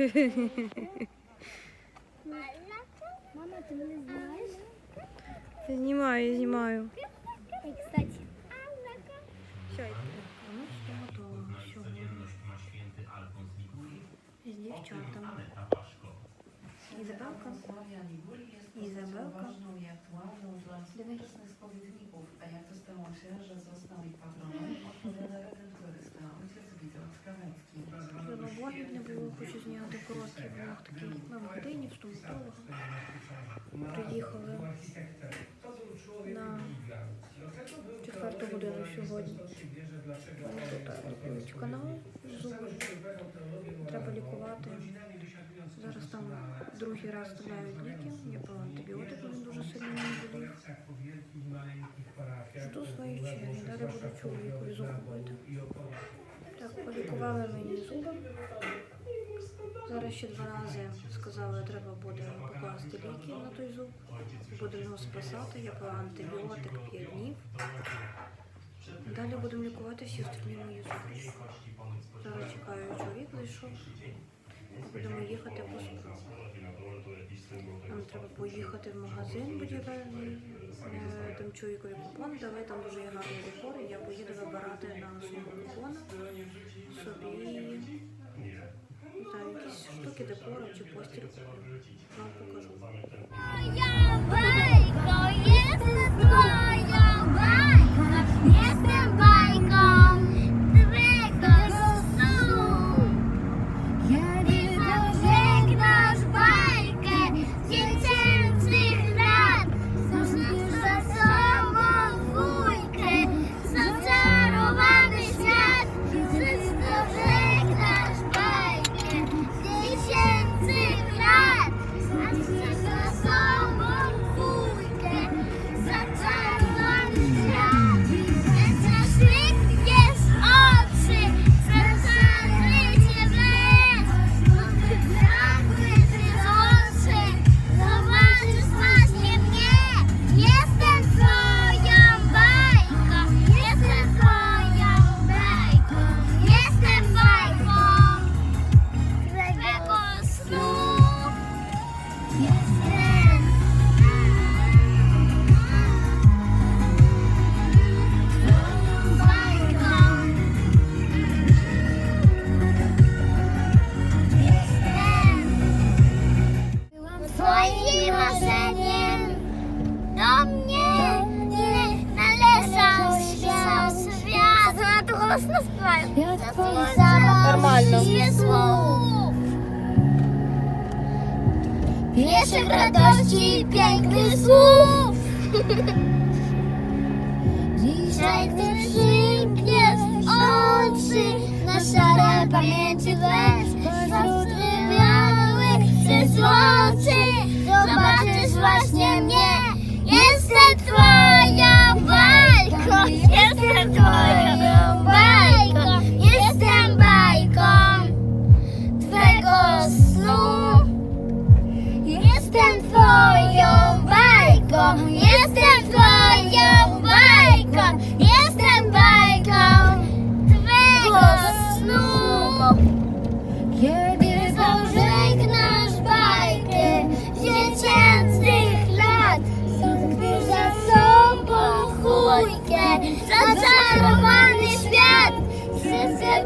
Мама, ти мене знаєш? Знімаю, знімаю. І, кстати. Все, ну все готово. Сьогодні з дівчатами. Ізабелка. Ізабелка. ważną i хочу зняти короткий влог такий. Ми годині в стоматолога. Приїхали на четверту годину сьогодні. Тут канал, зуби. Треба лікувати. Зараз там другий раз вставляють ліки. Я пила антибіотик, він дуже сильно не болів. Жду своєї черги, далі буду чоловікові зуби. Так, полікували мені зуби. Зараз ще два рази сказали, треба буде покласти ліки на той зуб. Будемо його спасати. Я пила антибіотик 5 днів. Далі будемо лікувати всі остальні мої зуби. Зараз чекаю, чоловік зайшов. Будемо їхати по справу. Нам треба поїхати в магазин будівельний. Е, Там чоловікові купон дали, там дуже гарні декори. Я поїду вибирати на свого купона собі не знаю, якісь штуки декору чи постіль. Вам покажу. normalną. Pieszych radości pięknych słów. Dzisiaj też pies oczy na szare pamięci les. Białych przez oczy zobaczysz właśnie mnie. Jestem twoja walka, jestem twoja.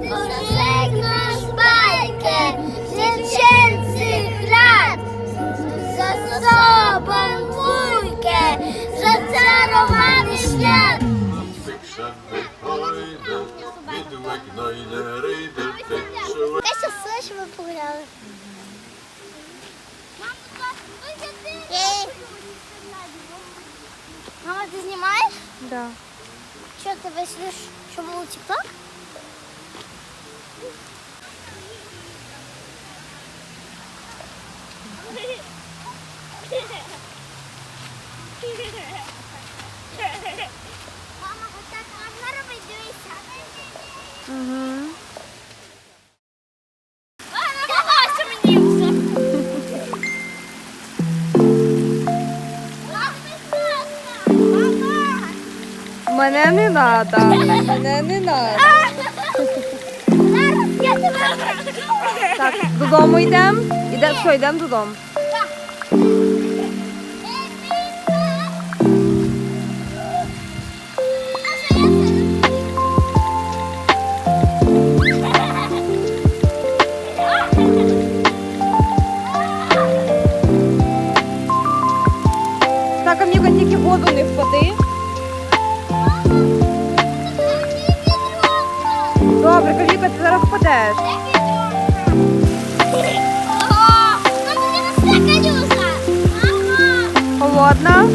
pożegnasz bajkę dziecięcych lat, za sobą dwójkę, zaczarowany świat. Krzewy pójdą, widłek no i na rydę wytrzyły. Kasia, слышь, мы погуляли. Мама, ти знімаєш? Да. Що ти вийшлиш, що був тік-ток? Мама, вот так гарно робить, дивися. Угу. Мене не надо, мене не надо. Зараз я тебе так, додому йдемо. Іде, що, йдемо додому. Так, а мені тільки воду не впади. Добре, Каміка, ти зараз впадеш. Холодна.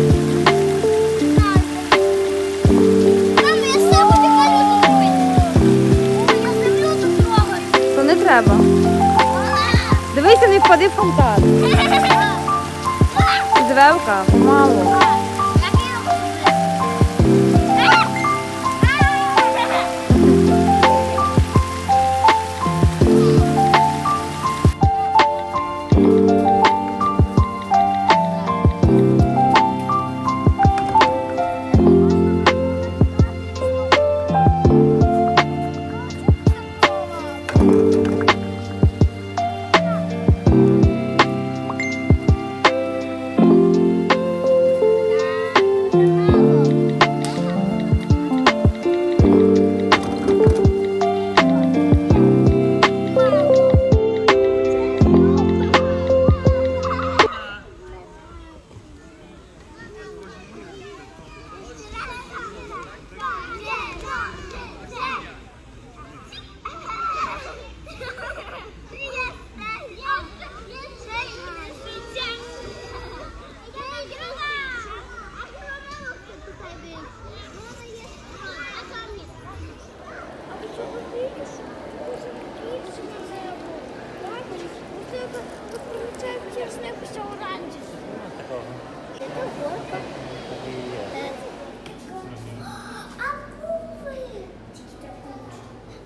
То не треба. Дивися, не впади в фонтан. Звевка, помалу.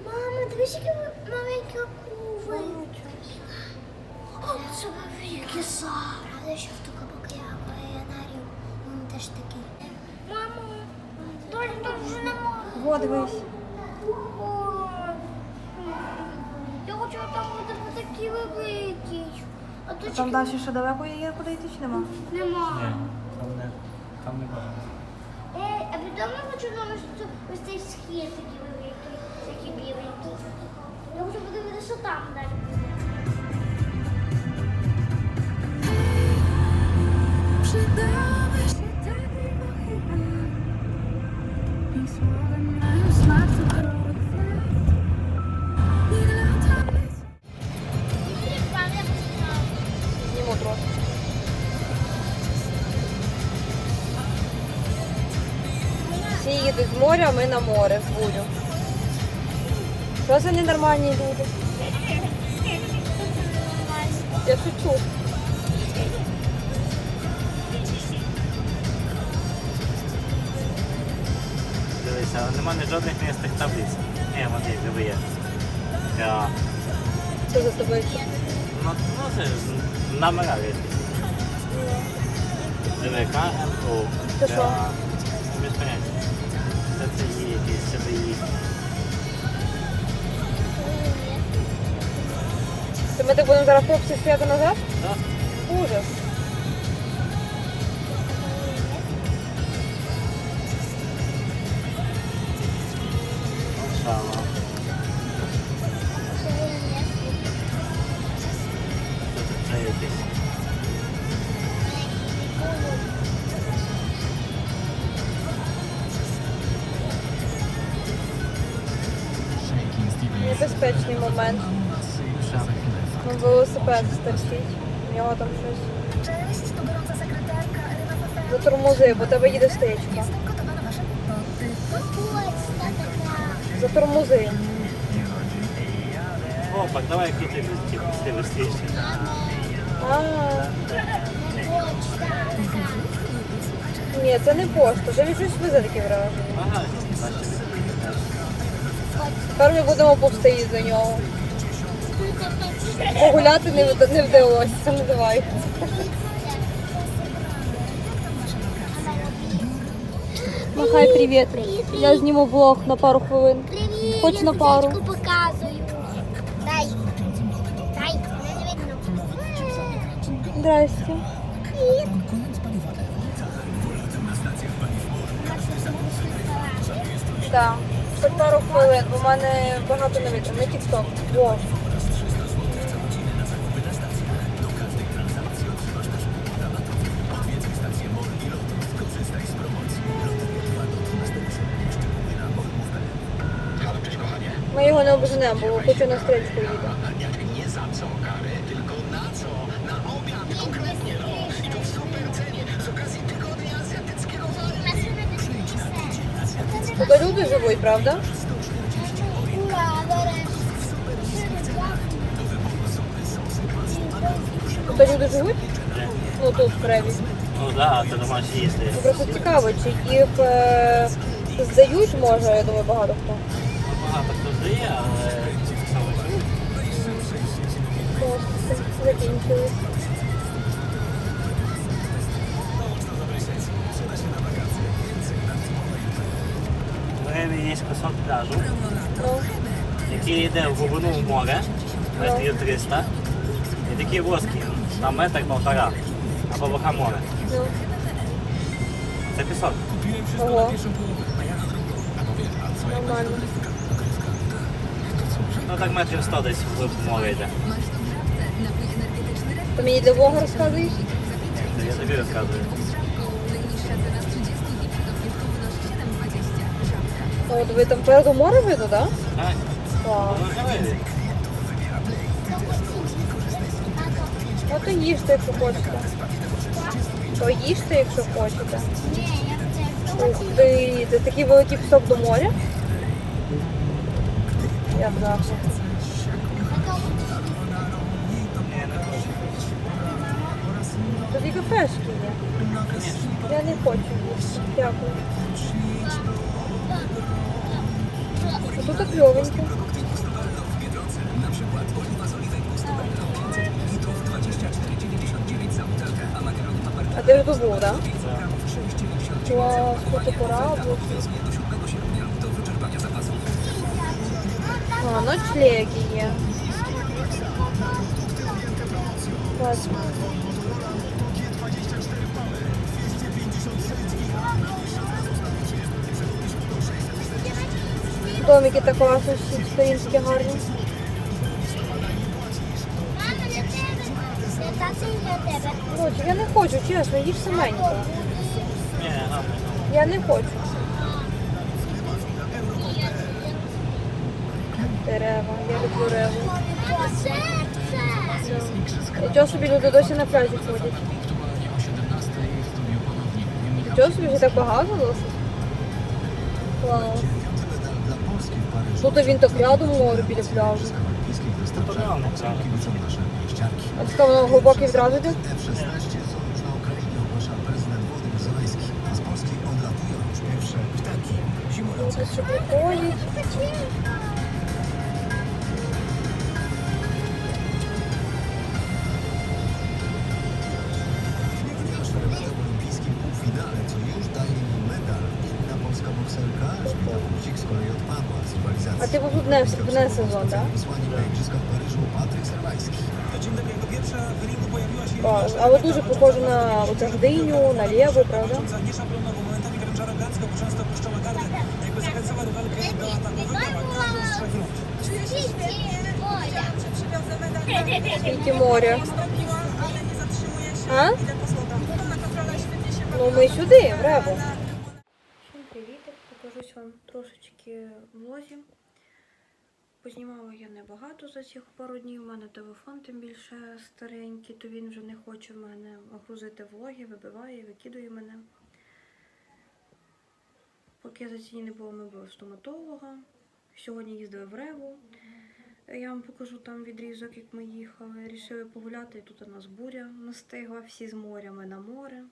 Мама, дивись, які маленькі акули. О, це великі зараз. Але ще в тука океанарію. Він теж такий. Мамо, доль тут вже немає. Во, дивись. Я хочу там бути такий великий. А Там далі ще далеко є, куди йти чи нема? нема. Там не, там не багато. Е, а відомо хочу нам ось, ось цей схід такий великий, такий біленький. Я хочу подивитися, що там далі буде. З моря, ми на море з Будю. Що за ненормальні люди? Я шучу. Дивися, але немає жодних містих таблиць. Ні, вони диви є. Я, Що за тобою? ну, ну це ж номера якісь. Диви, КМО. Це що? Без поняття. То ми так будемо зараз хлопці стояти назад? Так? Ужас. Шала. Стерчить. У нього там щось. Cześć, tu gorąca sekretarka Eryna Pfeffer. Затормози, бо тебе їде стечка. Jestem gotowa na wasze kłopoty. Ось та. Затормози. Опа, давай крути швидше. А, Почта така. ні, це не пошта. Вже від щось везе таке враження. Ага. Тепер ми будемо повсти їздити до нього. Погуляти не, не вдалося, це називається. Махай привіт. Привіт, Я зніму влог на пару хвилин. Привіт, Хоч я на пару. сердечко показую. Дай. Дай, не видно. Здрасте. Привіт. Так, хоч пару хвилин, бо в мене багато не видно. На тік-ток. Во. Ми його не обженемо, бо хочу на стрічку їде. Тут люди живуть, правда? Тут люди живуть? Ну тут в Креві. Ну да, ти думаєш їсти. Ну, Просто цікаво, чи їх е, здають, може, я думаю, багато хто. Ну, Багато хто здає, але ті саме живуть. Просто закінчились. В мене є кусок пляжу, Ну, який йде в глибину в море, метрів 300. І такі воски, там метр полтора, а по бокам море. ну, Це пісок. ого. Нормально. Ну так метрів 100 десь в глиб море йде. То мені для Бога розказуєш? Це я тобі розказую. Ну, От ви там переду море видно, так? Так, не вийде. Ну то їжте, якщо хочете. То їжте, якщо хочете. Ух ти, це такий великий пісок до моря. Я в захваті. Ні, не хочу. Тут і кафешки є. Я не хочу їсти. Дякую. А тут так кльовенько. А ти вже тут був, так? Клас, тут кораблик. А, ночлеги є. Клас. Домики так класно, всі сторінки гарні. Мама, для тебе. Для тати і для тебе. Короче, я не хочу, чесно, їж саменько. Я не хочу. Дерева, я люблю реву. Нічого собі люди досі на пляжі ходять. Нічого собі вже так багато досить. Клас. Тут він так рядом море біля пляжу. Тут. А така воно глибоке відразу йде? Люди ще приходять. Був не, не сезон, так? Клас. Але дуже похоже на оце гдиню, на лєву, правда? Скільки моря. А? Ну ми сюди, в Реву. Всім привітик, покажусь вам трошечки влозів. Познімала я небагато за цих пару днів. У мене телефон тим більше старенький, то він вже не хоче в мене грузити влоги, вибиває, викидує мене. Поки за ці дні не було, ми були стоматолога. Сьогодні їздили в Реву. Я вам покажу там відрізок, як ми їхали. Рішили погуляти, і тут у нас буря настигла, всі з морями на море.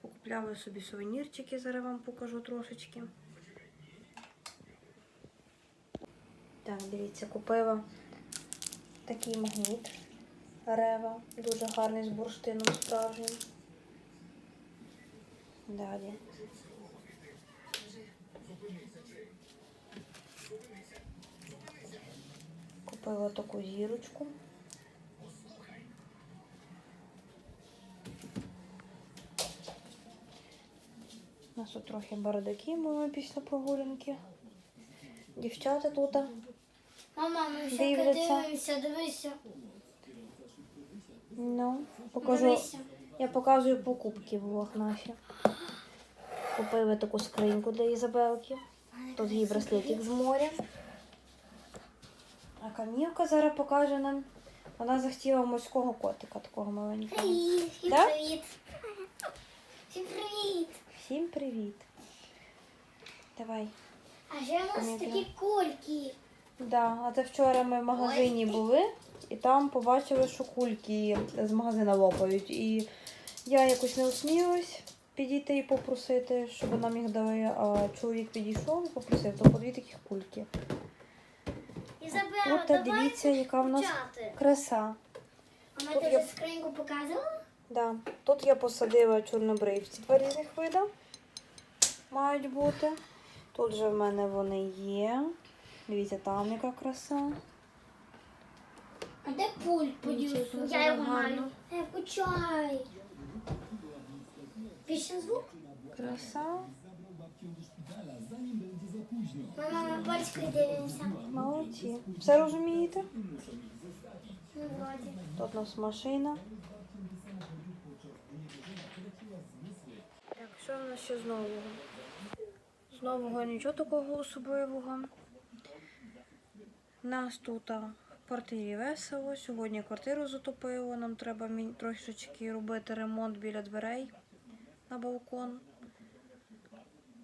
Покупляли собі сувенірчики, зараз вам покажу трошечки. Так, дивіться, купила такий магніт Рева. Дуже гарний з бурштином справжнім. Далі. Купила таку зірочку. У нас тут трохи бардаків були після прогулянки. Дівчата тут Мама, ми ще Дивляться. дивимося, дивися. Ну, покажу. Дивися. Я показую покупки в влог наші. Купили таку скриньку для Ізабелки. Тут її браслетик з моря. А Камілка зараз покаже нам. Вона захотіла морського котика такого маленького. Привіт, всім Да? привіт. Всім привіт. Всім привіт. Давай. А ще у нас Камілка. такі кульки. Да, а це вчора ми в магазині були і там побачили, що кульки з магазина лопають. І я якось не осмілилась підійти і попросити, щоб нам їх дали. А чоловік підійшов і попросив, то по дві таких кульки. Ізабела, давай дивіться, яка в нас краса. А ми тут я- скриньку показували? Да. Тут я посадила чорнобривці два різних вида. Мають бути. Тут же в мене вони є. Дивіться, там яка краса. А де пульт? Дивіться, Я його маю. Е, почай. Пішли звук? Краса. Ми мама батька дивимося. Молодці. Все розумієте? Ну, вроді. Тут у нас машина. Так, що в нас ще з нового? З нового нічого такого особливого. Нас тут в квартирі весело. Сьогодні квартиру затопило. Нам треба трошечки робити ремонт біля дверей на балкон.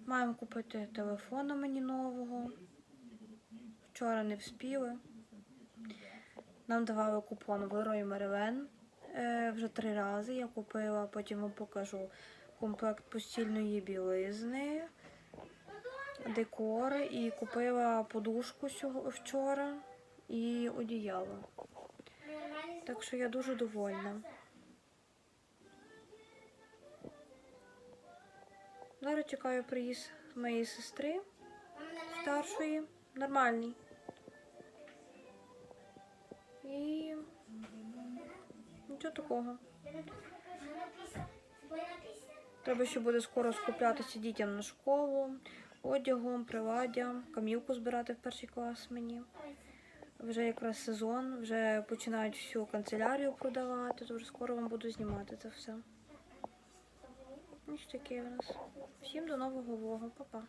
Маємо купити телефона мені нового. Вчора не вспіли. Нам давали купон в Leroy е, вже три рази. Я купила, потім вам покажу комплект постільної білизни, декор і купила подушку вчора і одіяло. Так що я дуже довольна. Зараз чекаю приїзд моєї сестри старшої, нормальний. І нічого такого. Треба ще буде скоро скуплятися дітям на школу, одягом, приладдям, камілку збирати в перший клас мені. Вже якраз сезон, вже починають всю канцелярію продавати, то скоро вам буду знімати це все. Ніж таке в нас. Всім до нового влогу, Па-па.